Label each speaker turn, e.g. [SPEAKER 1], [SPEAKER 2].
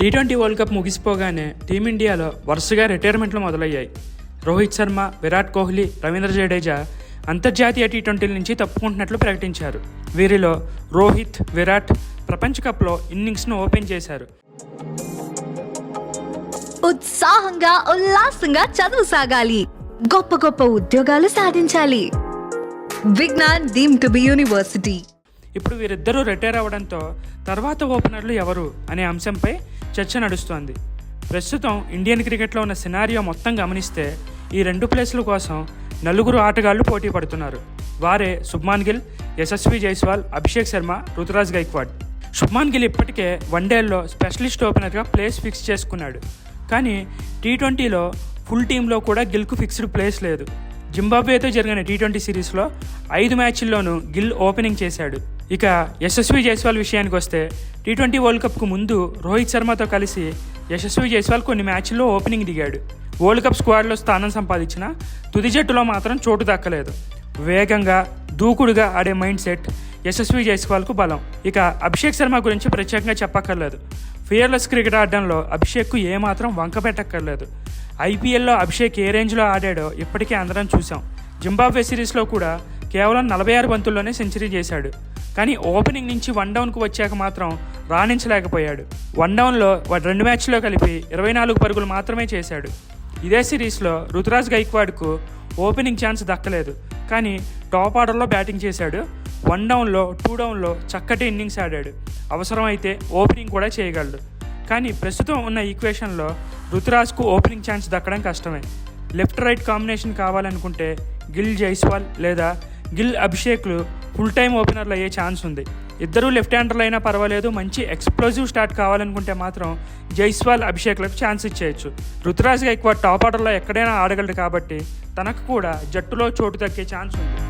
[SPEAKER 1] Tea twenty world cup ముగిసిపోగానే టీమిండియాలో వరుసగా రిటైర్మెంట్లు మొదలయ్యాయి. రోహిత్ శర్మ విరాట్ కోహ్లీ రవీంద్ర జడేజా అంతర్జాతీయ టీ ట్వంటీల నుంచి తప్పుకుంటున్నట్లు ప్రకటించారు. వీరిలో రోహిత్ విరాట్ ప్రపంచ కప్లో ఇన్నింగ్స్ను ఓపెన్ చేశారు.
[SPEAKER 2] ఉత్సాహంగా ఉల్లాసంగా చదువు సాగాలి. గొప్ప గొప్ప ఉద్యోగాలు సాధించాలి. Vignan deemed to be university.
[SPEAKER 1] ఇప్పుడు వీరిద్దరూ రిటైర్ అవ్వడంతో తర్వాత ఓపెనర్లు ఎవరు అనే అంశంపై చర్చ నడుస్తోంది. ప్రస్తుతం ఇండియన్ క్రికెట్లో ఉన్న సినారియో మొత్తం గమనిస్తే ఈ రెండు ప్లేస్ల కోసం నలుగురు ఆటగాళ్ళు పోటీ పడుతున్నారు. వారే శుభ్మాన్ గిల్ యశస్వి జైస్వాల్ అభిషేక్ శర్మ రుతురాజ్ గైక్వాడ్. శుభ్మాన్ గిల్ ఇప్పటికే వన్డేల్లో స్పెషలిస్ట్ ఓపెనర్గా ప్లేస్ ఫిక్స్ చేసుకున్నాడు. కానీ టీ ట్వంటీలో ఫుల్ టీంలో కూడా గిల్కు ఫిక్స్డ్ ప్లేస్ లేదు. జింబాబ్వేతో జరిగిన టీ ట్వంటీ సిరీస్లో ఐదు మ్యాచ్ల్లోనూ గిల్ ఓపెనింగ్ చేశాడు. ఇక యశస్వి జైస్వాల్ విషయానికి వస్తే టీ ట్వంటీ వరల్డ్ కప్కు ముందు రోహిత్ శర్మతో కలిసి యశస్వి జైస్వాల్ కొన్ని మ్యాచ్ల్లో ఓపెనింగ్ దిగాడు. వరల్డ్ కప్ స్క్వాడ్లో స్థానం సంపాదించిన తుది జట్టులో మాత్రం చోటు దక్కలేదు. వేగంగా దూకుడుగా ఆడే మైండ్ సెట్ యశస్వి జైస్వాల్కు బలం. ఇక అభిషేక్ శర్మ గురించి ప్రత్యేకంగా చెప్పక్కర్లేదు. ఫియర్లెస్ క్రికెట్ ఆడడంలో అభిషేక్కు ఏమాత్రం వంక పెట్టక్కర్లేదు. ఐపీఎల్లో అభిషేక్ ఏ రేంజ్లో ఆడాడో ఇప్పటికే అందరం చూసాం జింబాబ్వే సిరీస్లో కూడా కేవలం నలభై ఆరు బంతుల్లోనే సెంచరీ చేశాడు. కానీ ఓపెనింగ్ నుంచి వన్ డౌన్కు వచ్చాక మాత్రం రాణించలేకపోయాడు. వన్ డౌన్లో రెండు మ్యాచ్లో కలిపి ఇరవై నాలుగు పరుగులు మాత్రమే చేశాడు. ఇదే సిరీస్లో రుతురాజ్ గైక్వాడ్కు ఓపెనింగ్ ఛాన్స్ దక్కలేదు. కానీ టాప్ ఆర్డర్లో బ్యాటింగ్ చేశాడు. వన్ డౌన్లో టూ డౌన్లో చక్కటి ఇన్నింగ్స్ ఆడాడు. అవసరమైతే ఓపెనింగ్ కూడా చేయగలడు. కానీ ప్రస్తుతం ఉన్న ఈక్వేషన్లో రుతురాజ్కు ఓపెనింగ్ ఛాన్స్ దక్కడం కష్టమే. లెఫ్ట్ రైట్ కాంబినేషన్ కావాలనుకుంటే గిల్ జైస్వాల్ లేదా గిల్ అభిషేక్లు ఫుల్ టైం ఓపెనర్లు అయ్యే ఛాన్స్ ఉంది. ఇద్దరూ లెఫ్ట్ హ్యాండర్లు అయినా పర్వాలేదు మంచి ఎక్స్ప్లోజివ్ స్టార్ట్ కావాలనుకుంటే మాత్రం జైస్వాల్ అభిషేక్లకు ఛాన్స్ ఇచ్చేయచ్చు. రుతురాజ్ ఎక్కువ టాప్ ఆర్డర్లో ఎక్కడైనా ఆడగలడు కాబట్టి తనకు కూడా జట్టులో చోటు దక్కే ఛాన్స్ ఉంది.